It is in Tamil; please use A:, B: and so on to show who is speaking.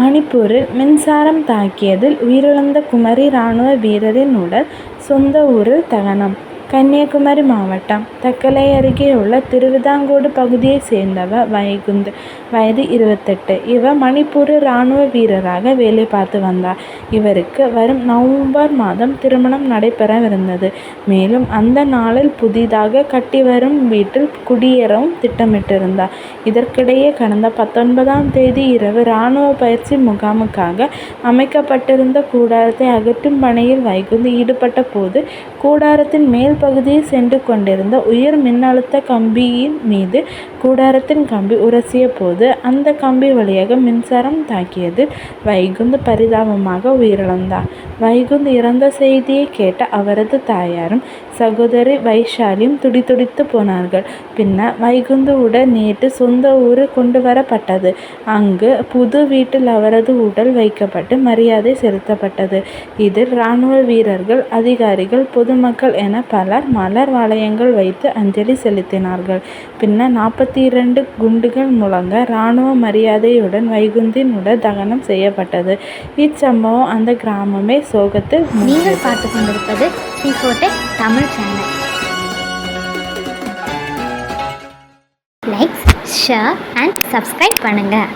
A: மணிப்பூரில் மின்சாரம் தாக்கியதில் உயிரிழந்த குமரி ராணுவ வீரரின் உடல் சொந்த ஊரில் தகனம். கன்னியாகுமரி மாவட்டம் தக்கலை அருகே உள்ள திருவிதாங்கோடு பகுதியைச் சேர்ந்தவர் வைகுந்த் வயது இருபத்தெட்டு. இவர் மணிப்பூர் ராணுவ வீரராக வேலை பார்த்து வந்தார். இவருக்கு வரும் நவம்பர் மாதம் திருமணம் நடைபெறவிருந்தது. மேலும் அந்த நாளில் புதிதாக கட்டி வரும் வீட்டில் குடியேறவும் திட்டமிட்டிருந்தார். இதற்கிடையே கடந்த பத்தொன்பதாம் தேதி இரவு ராணுவ பயிற்சி முகாமுக்காக அமைக்கப்பட்டிருந்த கூடாரத்தை அகற்றும் பணியில் வைகுந்த் ஈடுபட்ட போது கூடாரத்தின் மேல் பகுதியில் சென்று கொண்டிருந்த உயர் மின்னழுத்த கம்பியின் மீது கூடாரத்தின் கம்பி உரசிய போது அந்த கம்பி வழியாக மின்சாரம் தாக்கியதில் வைகுந்த் பரிதாபமாக உயிரிழந்தார். வைகுந்த் இறந்த செய்தியை கேட்ட அவரது தாயாரும் சகோதரி வைஷாலியும் துடிதுடித்து போனார்கள். பின்னர் வைகுந்து உடல் நேற்று சொந்த ஊர் கொண்டு வரப்பட்டது. அங்கு புது வீட்டில் அவரது உடல் வைக்கப்பட்டு மரியாதை செலுத்தப்பட்டது. இதில் ராணுவ வீரர்கள் அதிகாரிகள் பொதுமக்கள் என பலர் மலர் வளையங்கள் வைத்து அஞ்சலி செலுத்தினார்கள். பின்னர் நாற்பத்தி இரண்டு குண்டுகள் முழங்க ராணுவ மரியாதையுடன் வைகுந்தின் உடல் தகனம் செய்யப்பட்டது. இச்சம்பவம் அந்த கிராமமே சோகத்தில் மூழ்கியது.
B: நீங்கள் பார்த்து கொண்டிருப்பது சிஃபோடெக் Tamil channel like share and subscribe பண்ணுங்கள்